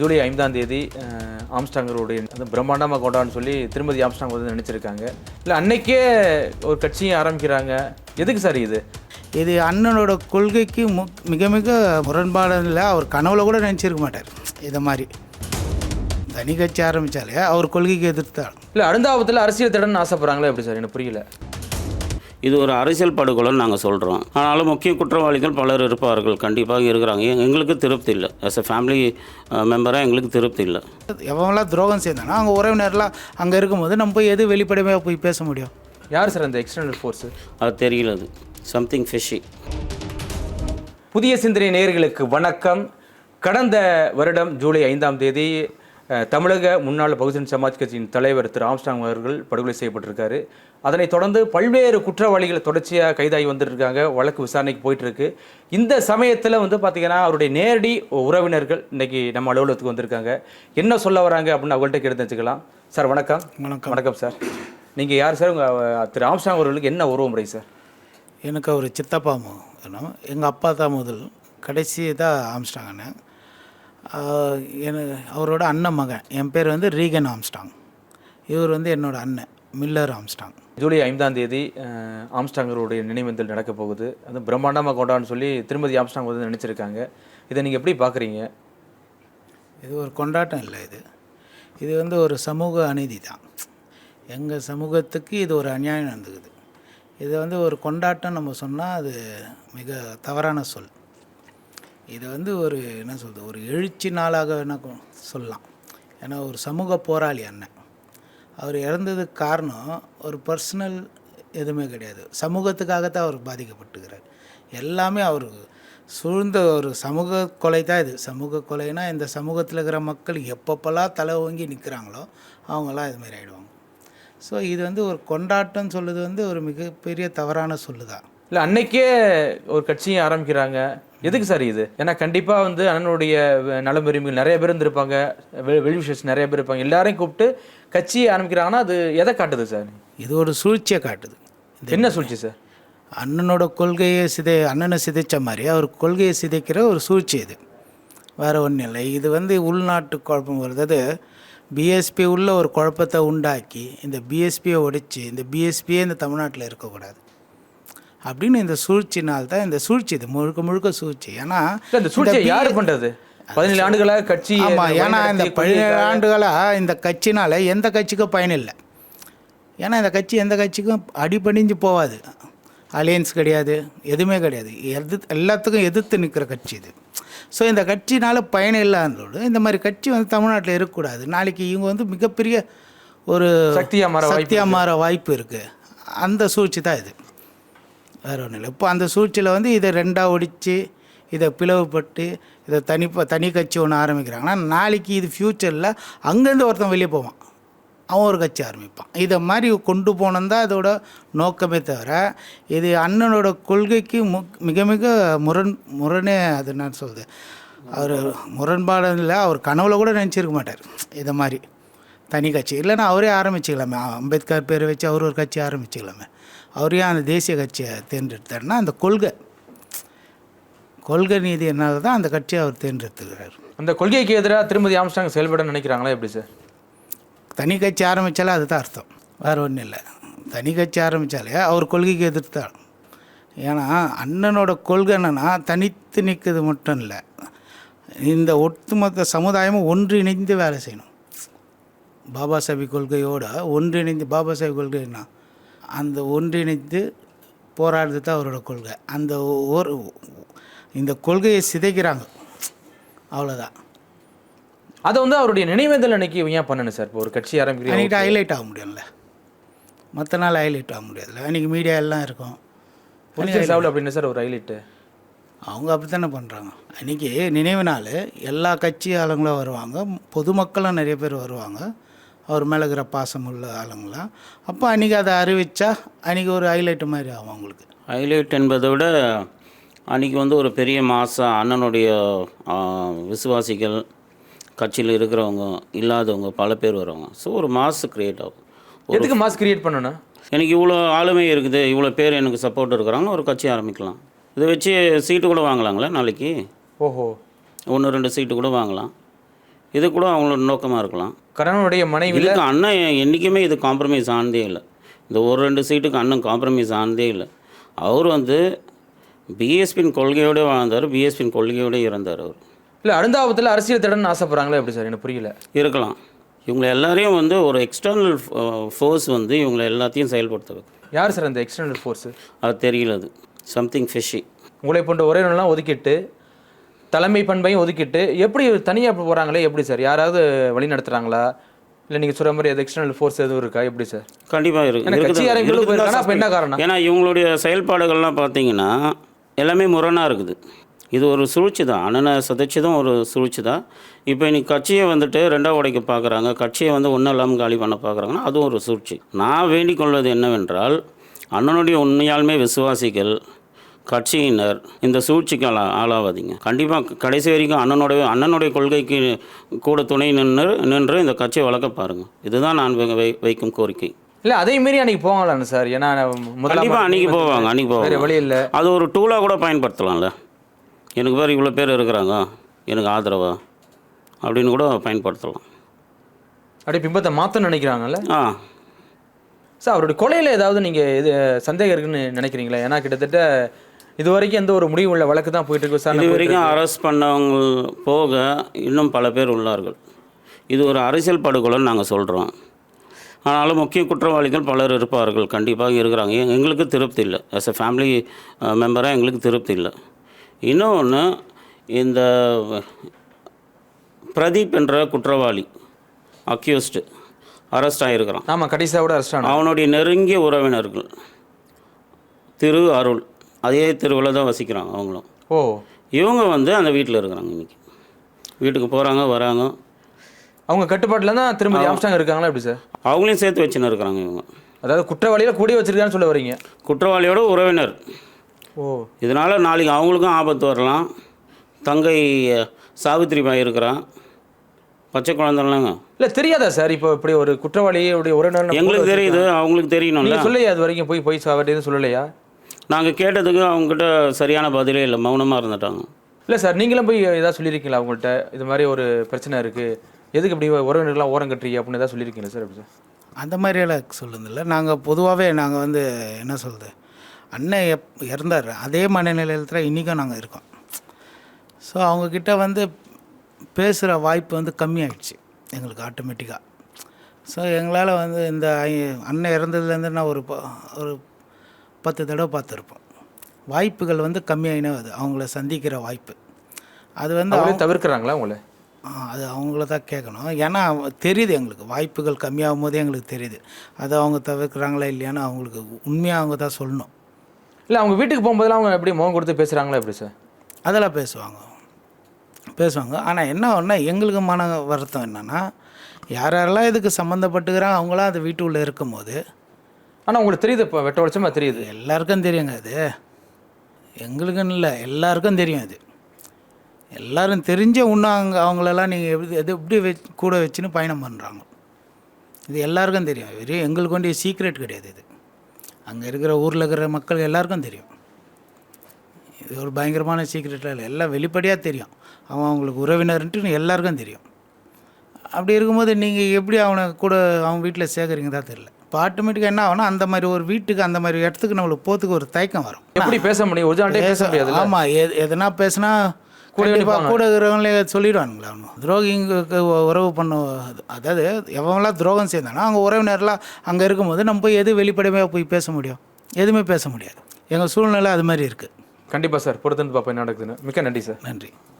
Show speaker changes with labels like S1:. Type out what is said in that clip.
S1: ஜூலை ஐந்தாம் தேதி ஆம்ஸ்டாங்கருடைய அந்த பிரம்மாண்டமாக கொண்டான்னு சொல்லி திருமதி ஆம்ஸ்டாங் வந்து நினச்சிருக்காங்க. இல்லை அன்னைக்கே ஒரு கட்சியை ஆரம்பிக்கிறாங்க. எதுக்கு சார் இது?
S2: இது அண்ணனோட கொள்கைக்கு மு மிக மிக முரண்பாடில் அவர் கனவுல கூட நினச்சிருக்க மாட்டார். இதை மாதிரி. தனி கட்சி ஆரம்பித்தாலே அவர் கொள்கைக்கு எதிர்த்தாள்
S1: இல்லை அருந்தாபத்தில் அரசியல் திடன்னு ஆசைப்படுறாங்களே எப்படி சார்? எனக்கு புரியல.
S3: இது ஒரு அரசியல் படுகொலைன்னு நாங்கள் சொல்கிறோம் ஆனாலும் முக்கிய குற்றவாளிகள் பலர் இருப்பார்கள். கண்டிப்பாக இருக்கிறாங்க. எங்களுக்கு திருப்தி இல்லை. ஆஸ் எ ஃபேமிலி மெம்பராக எங்களுக்கு திருப்தி இல்லை.
S2: எவன்லாம் துரோகம் செய்தானோ? அவங்க உறவினர்லாம் அங்கே இருக்கும்போது நம்ம போய் எது வெளிப்படையாக போய் பேச முடியும்?
S1: யார் சார் அந்த எக்ஸ்டர்னல் ஃபோர்ஸு
S3: அது தெரியல அது. சம்திங் ஃபிஷி
S1: புதிய சிந்தனை நேயர்களுக்கு வணக்கம். கடந்த வருடம் ஜூலை ஐந்தாம் தேதி தமிழக முன்னாள் பகுஜன் சமாஜ் கட்சியின் தலைவர் திரு ஆம்ஸ்டாங் அவர்கள் படுகொலை செய்யப்பட்டிருக்காரு. அதனைத் தொடர்ந்து பல்வேறு குற்றவாளிகள் தொடர்ச்சியாக கைதாகி வந்துருக்காங்க வழக்கு விசாரணைக்கு போயிட்டு இருக்கு இந்த சமயத்தில் வந்து பார்த்தீங்கன்னா அவருடைய நேரடி உறவினர்கள் இன்னைக்கு நம்ம அலுவலகத்துக்கு வந்திருக்காங்க. என்ன சொல்ல வராங்க அப்படின்னு அவங்கள்ட்ட கேட்டு தெரிஞ்சுக்கலாம். சார் வணக்கம்.
S2: வணக்கம்.
S1: வணக்கம் சார். நீங்கள் யார் சார்? உங்கள் திரு ஆம்ஸ்டாங் அவர்களுக்கு என்ன உறவு முறை சார்?
S2: எனக்கு அவர் சித்தப்பா வேணும் எங்கள் அப்பா தான் முதல். கடைசி தான் ஆம்ஸ்டாங் அண்ணன். ஆஹ் எனக்கு அவரோட அண்ணன் மகன். என் பேர் வந்து ரீகன் ஆம்ஸ்டாங். இவர் வந்து என்னோட அண்ணன் மில்லர் ஆம்ஸ்டாங்.
S1: ஜூலை ஐந்தாம் தேதி ஆம்ஸ்டாங்கருடைய நினைவேந்தல் நடக்க போகுது. அது பிரம்மாண்டமாக கொண்டான்னு சொல்லி திருமதி ஆம்ஸ்டாங் வந்து நினச்சிருக்காங்க. இதை நீங்கள் எப்படி பார்க்குறீங்க?
S2: இது ஒரு கொண்டாட்டம் இல்லை இது. இது வந்து ஒரு சமூக அநீதி தான். எங்கள் சமூகத்துக்கு இது ஒரு அநியாயம் நடந்துக்குது. இது வந்து ஒரு கொண்டாட்டம் நம்ம சொன்னால் அது மிக தவறான சொல். இது வந்து ஒரு என்ன சொல்கிறது ஒரு எழுச்சி நாளாக வேணால் சொல்லலாம். ஏன்னா ஒரு சமூக போராளி அண்ணன். அவர் இறந்ததுக்கு காரணம் ஒரு பர்சனல் எதுவுமே கிடையாது. சமூகத்துக்காகத்தான் அவர் பாதிக்கப்பட்டுக்கிறார். எல்லாமே அவருக்கு சூழ்ந்த ஒரு சமூக கொலை தான் இது. சமூக கொலைனா இந்த சமூகத்தில் இருக்கிற மக்கள் எப்பப்பெல்லாம் தலை ஓங்கி நிற்கிறாங்களோ அவங்களாம் இது மாதிரி ஆகிடுவாங்க ஸோ இது வந்து ஒரு கொண்டாட்டம் சொல்லுது வந்து ஒரு மிகப்பெரிய தவறான சொல்லு தான்
S1: இல்லை அன்னைக்கே ஒரு கட்சியை ஆரம்பிக்கிறாங்க. எதுக்கு சார் இது? ஏன்னா கண்டிப்பாக வந்து அண்ணனுடைய நலம் விரும்பிகள் நிறைய பேர் இருந்திருப்பாங்க. வெளி விஷயஸ் நிறைய பேர் இருப்பாங்க. எல்லாரையும் கூப்பிட்டு கட்சியை ஆரம்பிக்கிறாங்கன்னா அது எதை காட்டுது சார்?
S2: இது ஒரு சூழ்ச்சியை காட்டுது.
S1: என்ன சூழ்ச்சி சார்?
S2: அண்ணனோட கொள்கையை சிதை அண்ணனை சிதைச்ச மாதிரி அவர் கொள்கையை சிதைக்கிற ஒரு சூழ்ச்சி இது. வேறு ஒன்றும் இல்லை. இது வந்து உள்நாட்டு குழப்பம் வருது. பிஎஸ்பி உள்ள ஒரு குழப்பத்தை உண்டாக்கி இந்த பிஎஸ்பியை ஒடிச்சு இந்த பிஎஸ்பியே இந்த தமிழ்நாட்டில் இருக்கக்கூடாது. அப்படின்னு இந்த சூழ்ச்சினால் தான் இந்த சூழ்ச்சி இது முழுக்க முழுக்க சூழ்ச்சி. ஏன்னா
S1: இந்த சூழ்ச்சியை யார் பண்ணுறது பதினேழு ஆண்டுகளாக கட்சி
S2: ஆமாம் ஏன்னா இந்த பதினேழு ஆண்டுகளாக இந்த கட்சினால் எந்த கட்சிக்கும் பயன் இல்லை. ஏன்னா இந்த கட்சி எந்த கட்சிக்கும் அடிபணிஞ்சு போகாது அலையன்ஸ் கிடையாது எதுவுமே கிடையாது. எது எல்லாத்துக்கும் எதிர்த்து நிற்கிற கட்சி இது. ஸோ இந்த கட்சினால் பயன் இல்லாதோடு இந்த மாதிரி கட்சி வந்து தமிழ்நாட்டில் இருக்கக்கூடாது. நாளைக்கு இவங்க வந்து மிகப்பெரிய ஒரு
S1: சக்தியா மாற
S2: சக்தியாக மாற வாய்ப்பு இருக்குது அந்த சூழ்ச்சி தான் இது. வேற ஒன்றும் இல்லை. இப்போ அந்த சூழ்ச்சியில் வந்து இதை ரெண்டாக ஒடித்து இதை பிளவுபட்டு இதை தனி தனி கட்சி ஒன்று ஆரம்பிக்கிறாங்கன்னா நாளைக்கு இது ஃப்யூச்சரில் அங்கேருந்து ஒருத்தன் வெளியே போவான். அவன் ஒரு கட்சி ஆரம்பிப்பான். இதை மாதிரி கொண்டு போனந்தான் அதோட நோக்கமே தவிர இது அண்ணனோட கொள்கைக்கு மு மிக மிக முரண் முரணே அது என்ன சொல்கிறது அவர் முரண்பாடில் அவர் கனவுல கூட நினச்சிருக்க மாட்டார். இதை மாதிரி தனி கட்சி. இல்லைன்னா அவரே ஆரம்பிச்சுக்கலாமே. அம்பேத்கர் பேரை வச்சு அவர் ஒரு கட்சி ஆரம்பிச்சுக்கலாமே. அவரே அந்த தேசிய கட்சியை தேர்ந்தெடுத்தாருன்னா அந்த கொள்கை. கொள்கை நீதி என்னால் தான் அந்த கட்சியை அவர் தேர்ந்தெடுத்துக்கிறார்
S1: அந்த கொள்கைக்கு எதிராக திருமதி ஆம்ஸ்டாங் செயல்பட நினைக்கிறாங்களா எப்படி சார்?
S2: தனி கட்சி ஆரம்பித்தாலே அதுதான் அர்த்தம். வேறு ஒன்றும் இல்லை. தனி கட்சி ஆரம்பித்தாலே அவர் கொள்கைக்கு எதிர்த்தாள் ஏன்னா அண்ணனோட கொள்கை என்னன்னா தனித்து நிற்கிறது மட்டும் இல்லை. இந்த ஒட்டுமொத்த சமுதாயமும் ஒன்றிணைந்து வேலை செய்யணும். பாபா சாஹிப் கொள்கையோட ஒன்றிணைந்து பாபா சாஹிப் கொள்கைன்னா அந்த ஒன்றிணைந்து போராடுறது தான் அவரோட கொள்கை. அந்த ஒரு இந்த கொள்கையை சிதைக்கிறாங்க. அவ்வளோதான்
S1: அதை வந்து அவருடைய நினைவேந்தல் அன்னைக்கு ஏன் பண்ணணும் சார்? இப்போ ஒரு கட்சி ஆரம்பிக்கிறீங்க
S2: அன்றைக்கி ஹைலைட் ஆக முடியும்ல மற்ற நாள் ஹைலைட் ஆக முடியாதுல்ல. அன்றைக்கி மீடியா எல்லாம் இருக்கும்.
S1: சாவில் அப்படின்னு சார் ஒரு ஹைலைட்டு
S2: அவங்க அப்படி தானே பண்ணுறாங்க அன்றைக்கி நினைவு நாள் எல்லா கட்சி ஆளுங்களும் வருவாங்க. பொதுமக்களும் நிறைய பேர் வருவாங்க. அவர் மேலே இருக்கிற பாசம் உள்ள ஆளுங்களாம் அப்போ அன்றைக்கி அதை அறிவித்தா அன்றைக்கி ஒரு ஹைலைட் மாதிரி ஆகும் அவங்களுக்கு.
S3: ஹைலைட் என்பதை விட அன்றைக்கி வந்து ஒரு பெரிய மாதம் அண்ணனுடைய விசுவாசிகள் கட்சியில் இருக்கிறவங்க இல்லாதவங்க பல பேர் வருவாங்க. ஸோ ஒரு மாசு க்ரியேட் ஆகும்.
S1: எதுக்கு மாஸ் கிரியேட் பண்ணணும்?
S3: எனக்கு இவ்வளோ ஆளுமை இருக்குது இவ்வளோ பேர் எனக்கு சப்போர்ட் இருக்கிறாங்கன்னு ஒரு கட்சி ஆரம்பிக்கலாம். இதை வச்சு சீட்டு கூட வாங்கலாங்களே நாளைக்கு?
S1: ஓஹோ.
S3: ஒன்று ரெண்டு சீட்டு கூட வாங்கலாம். இது கூட அவங்களோட நோக்கமாக இருக்கலாம்.
S1: கணவனுடைய மனைவி
S3: இதுக்கு அண்ணன் என்றைக்குமே இது காம்ப்ரமைஸ் ஆனதே இல்லை. இந்த ஒரு ரெண்டு சீட்டுக்கு அண்ணன் காம்ப்ரமைஸ் ஆனதே இல்லை. அவர் வந்து பிஎஸ்பியின் கொள்கையோடு வாழ்ந்தார் பிஎஸ்பியின் கொள்கையோடு இறந்தார் அவர்.
S1: இல்லை அருந்தாபத்தில் அரசியல் திடன்னு ஆசைப்படுறாங்களே எப்படி சார்? எனக்கு புரியல.
S3: இருக்கலாம். இவங்க எல்லாரையும் வந்து ஒரு எக்ஸ்டர்னல் ஃபோர்ஸ் வந்து இவங்களை எல்லாத்தையும் செயல்படுத்த வைக்கும்.
S1: யார் சார் அந்த எக்ஸ்டர்னல் ஃபோர்ஸு
S3: அது தெரியல அது. சம்திங் ஃபிஷி
S1: உங்களை போன்ற உறவினர்லாம் ஒதுக்கிட்டு தலைமை பண்பையும் ஒதுக்கிட்டு எப்படி தனியாக போகிறாங்களே எப்படி சார்? யாராவது வழி நடத்துகிறாங்களா இல்லை நீங்கள் சொல்கிற மாதிரி எக்ஸ்டர்னல் ஃபோர்ஸ் எதுவும் இருக்கா? எப்படி சார்?
S3: கண்டிப்பாக இருக்குது.
S1: என்ன. காரணம்?
S3: ஏன்னா இவங்களுடைய செயல்பாடுகள்லாம் பார்த்தீங்கன்னா எல்லாமே முரணாக இருக்குது. இது ஒரு சூழ்ச்சி தான். அண்ணனை சதைச்சதும் ஒரு சூழ்ச்சி தான். இப்போ இன்னைக்கு கட்சியை வந்துட்டு ரெண்டாவது உடைக்க பார்க்குறாங்க கட்சியை வந்து ஒன்றும் இல்லாமல் காலி பண்ண பார்க்குறாங்கன்னா அதுவும் ஒரு சூழ்ச்சி. நான் வேண்டிக் கொள்வது என்னவென்றால் அண்ணனுடைய உண்மையாலுமே விசுவாசிகள் கட்சியினர் இந்த சூழ்ச்சிக்கு ஆளா ஆளாவாதீங்க. கண்டிப்பாக கடைசி வரைக்கும் அண்ணனுடைய அண்ணனுடைய கொள்கைக்கு கூட துணை நின்று நின்று இந்த கட்சியை வளர்க்க பாருங்கள் இதுதான் நான் வை- வைக்கும் கோரிக்கை.
S1: இல்லை அதே மீறி அன்னைக்கு போகலான்னு சார்? ஏன்னா
S3: கண்டிப்பாக அன்றைக்கி போவாங்க அன்றைக்கி போவாங்க.
S1: வழி இல்லை.
S3: அது ஒரு டூலாக கூட பயன்படுத்தலாம்ல. எனக்கு பேர் இவ்வளோ பேர் இருக்கிறாங்க. எனக்கு ஆதரவா? அப்படின்னு கூட பயன்படுத்தலாம்.
S1: அப்படியே பிம்பத்தை மாற்றணும்னு நினைக்கிறாங்கல்ல?
S3: ஆ.
S1: சார் அவருடைய கொலையில் ஏதாவது நீங்கள் இது சந்தேகம் இருக்குன்னு நினைக்கிறீங்களா? ஏன்னா கிட்டத்தட்ட இது வரைக்கும் எந்த ஒரு முடிவு உள்ள வழக்கு தான் போயிட்டு இருக்கு
S3: இது
S1: விசாரணை
S3: வரைக்கும் அரெஸ்ட் பண்ணவங்க போக இன்னும் பல பேர் உள்ளார்கள். இது ஒரு அரசியல் படுகொலைன்னு நாங்கள் சொல்கிறோம் ஆனாலும் முக்கிய குற்றவாளிகள் பலர் இருப்பார்கள். கண்டிப்பாக இருக்கிறாங்க. எங்களுக்கு திருப்தி இல்லை. ஆஸ் எ ஃபேமிலி மெம்பராக எங்களுக்கு திருப்தி இல்லை. இன்னொன்று இந்த பிரதீப் என்ற குற்றவாளி அக்யூஸ்டு அரெஸ்ட் ஆகிருக்கிறான்
S1: ஆமாம் கடைசியாக அரெஸ்ட் ஆனோம்
S3: அவனுடைய நெருங்கிய உறவினர்கள் திரு அருள் அதே தெருவில் தான் வசிக்கிறாங்க அவங்களும்.
S1: ஓ.
S3: இவங்க வந்து அந்த வீட்டில் இருக்கிறாங்க இன்னைக்கு. வீட்டுக்கு போகிறாங்க வராங்க.
S1: அவங்க கட்டுப்பாட்டில் தான் திரும்ப ஆம்ஸ்டாங் இருக்காங்களா எப்படி சார்?
S3: அவங்களையும் சேர்த்து வச்சுன்னு இருக்கிறாங்க இவங்க.
S1: அதாவது குற்றவாளியில கூடி வச்சிருக்கான்னு சொல்ல வரீங்க.
S3: குற்றவாளியோட உறவினர்.
S1: ஓ.
S3: இதனால் நாளைக்கு அவங்களுக்கும் ஆபத்து வரலாம். தங்கை அஹ், சாவித்திரிபாய் இருக்கிறான். பச்சை குழந்தைலாங்க
S1: இல்லை தெரியாதா சார்? இப்போ இப்படி ஒரு குற்றவாளியுடைய உறவினர்
S3: எங்களுக்கு தெரியுது அவங்களுக்கு தெரியணும்ல.
S1: நீங்கள் சொல்லலையா அது வரைக்கும் போய் போய் சாவட்டேன்னு சொல்லலையா?
S3: நாங்கள் கேட்டதுக்கு அவங்ககிட்ட சரியான பதிலே இல்லை மௌனமாக இருந்துட்டாங்க.
S1: இல்லை சார் நீங்களும் போய் ஏதாவது சொல்லியிருக்கீங்களா அவங்கள்ட்ட இது மாதிரி ஒரு பிரச்சனை இருக்குது எதுக்கு இப்படி உறவினர்கள்லாம் ஓரம் கட்டுறீங்க அப்படின்னு ஏதாவது சொல்லியிருக்கீங்களா சார் எப்படி சார்?
S2: அந்த மாதிரியெல்லாம் சொல்லுதில்ல நாங்கள் பொதுவாகவே நாங்கள் வந்து என்ன சொல்கிறது அண்ணன் எப் இறந்தார். அதே மனநிலையில் தான் இன்றைக்கும் நாங்கள் இருக்கோம். ஸோ அவங்கக்கிட்ட வந்து பேசுகிற வாய்ப்பு வந்து கம்மியாயிடுச்சு. எங்களுக்கு ஆட்டோமேட்டிக்காக ஸோ எங்களால் வந்து இந்த அண்ணன் இறந்ததுலேருந்து நான் ஒரு ப- ஒரு பத்து தடவை பார்த்துருப்போம். வாய்ப்புகள் வந்து கம்மியாயினே அது அவங்கள சந்திக்கிற வாய்ப்பு. அது வந்து
S1: அவங்களே தவிர்க்கிறாங்களா
S2: ஆ, அது அவங்கள தான் கேட்கணும். ஏன்னா தெரியுது எங்களுக்கு. வாய்ப்புகள் கம்மியாகும் போதே எங்களுக்கு தெரியுது. அதை அவங்க தவிர்க்கிறாங்களா இல்லையான்னு அவங்களுக்கு உண்மையாக அவங்க தான் சொல்லணும்.
S1: இல்லை அவங்க வீட்டுக்கு போகும்போதெல்லாம் அவங்க எப்படி முகம் கொடுத்து பேசுகிறாங்களா எப்படி சார்?
S2: அதெல்லாம் பேசுவாங்க. பேசுவாங்க. ஆனால் என்ன ஒன்றா எங்களுக்கு மன வருத்தம் என்னென்னா யார் யாரெல்லாம் இதுக்கு சம்மந்தப்பட்டுக்கிறாங்க அவங்களாம் அது வீட்டுக்குள்ளே இருக்கும்போது
S1: ஆனால் உங்களுக்கு தெரியுது இப்போ வெட்ட வெளிச்சமாக தெரியுது.
S2: எல்லாருக்கும் தெரியுங்க அது. எங்களுக்குன்னு இல்லை எல்லாருக்கும் தெரியும் அது. எல்லோரும் தெரிஞ்ச இன்னும் அங்கே அவங்களெல்லாம் நீங்கள் எப்படி எது எப்படி வச்சு கூட வச்சுன்னு பயணம் பண்ணுறாங்க இது எல்லாருக்கும் தெரியும். வெறும் எங்களுக்கு வேண்டிய சீக்ரெட் கிடையாது இது. அங்கே இருக்கிற ஊரில் இருக்கிற மக்கள் எல்லாருக்கும் தெரியும். இது ஒரு பயங்கரமான சீக்ரெட்டாக இல்லை எல்லாம் வெளிப்படையாக தெரியும். அவன் அவங்களுக்கு உறவினர்ன்ட்டு எல்லாருக்கும் தெரியும். அப்படி இருக்கும்போது நீங்கள் எப்படி அவனை கூட அவன் வீட்டில் சேர்க்குறீங்க தான் தெரியல. இப்போ ஆட்டோமேட்டிக்காக என்ன ஆகும்னா அந்த மாதிரி ஒரு வீட்டுக்கு அந்த மாதிரி இடத்துக்கு நம்மளுக்கு போகிறதுக்கு ஒரு தயக்கம் வரும்.
S1: எப்படி பேச முடியும்? ஒரிஜினாலிட்டே பேச முடியாது
S2: ஆமாம் எது எதுனா பேசுனா கண்டிப்பாக கூட இருக்கிறவங்களே சொல்லிடுவானுங்களே அவனு. துரோகிங்களுக்கு உறவு பண்ண அதாவது எவன்லாம் துரோகம் செய்தானோ அவங்க உறவினர்லாம் அங்கே இருக்கும்போது நம்ம போய் எது வெளிப்படையாக போய் பேச முடியும்? எதுவுமே பேச முடியாது. எங்கள் சூழ்நிலை அது மாதிரி இருக்குது
S1: கண்டிப்பாக சார். பொறுத்துன்னு பார்ப்போம் என்ன நடக்குதுன்னு. மிக்க நன்றி சார்.
S2: நன்றி.